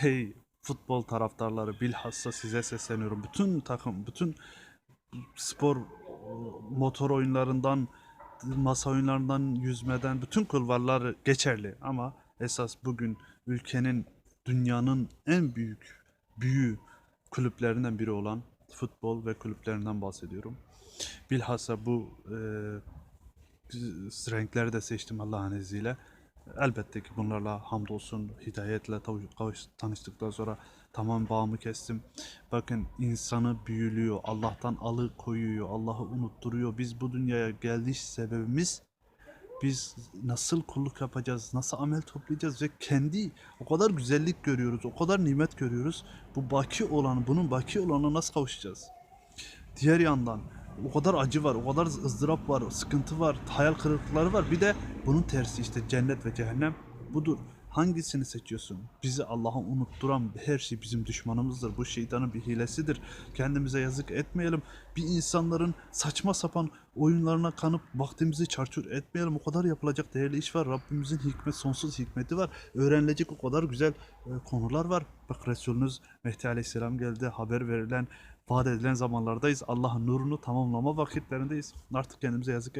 Hey futbol taraftarları bilhassa size sesleniyorum. Bütün takım, bütün spor e, motor oyunlarından, masa oyunlarından, yüzmeden bütün kulvarlar geçerli. Ama esas bugün ülkenin, dünyanın en büyük, büyü kulüplerinden biri olan futbol ve kulüplerinden bahsediyorum. Bilhassa bu e, renkleri de seçtim Allah'ın izniyle. Elbette ki bunlarla hamdolsun hidayetle tanıştıktan sonra tamam bağımı kestim. Bakın insanı büyülüyor, Allah'tan alıkoyuyor, Allah'ı unutturuyor. Biz bu dünyaya geliş sebebimiz biz nasıl kulluk yapacağız, nasıl amel toplayacağız ve kendi o kadar güzellik görüyoruz, o kadar nimet görüyoruz. Bu baki olan, bunun baki olanına nasıl kavuşacağız? Diğer yandan o kadar acı var, o kadar ızdırap var, sıkıntı var, hayal kırıklıkları var. Bir de bunun tersi işte cennet ve cehennem budur. Hangisini seçiyorsun? Bizi Allah'a unutturan her şey bizim düşmanımızdır. Bu şeytanın bir hilesidir. Kendimize yazık etmeyelim. Bir insanların saçma sapan oyunlarına kanıp vaktimizi çarçur etmeyelim. O kadar yapılacak değerli iş var. Rabbimizin hikmet, sonsuz hikmeti var. Öğrenilecek o kadar güzel e, konular var. Bak Resulünüz Mehdi Aleyhisselam geldi. Haber verilen vaat edilen zamanlardayız. Allah'ın nurunu tamamlama vakitlerindeyiz. Artık kendimize yazık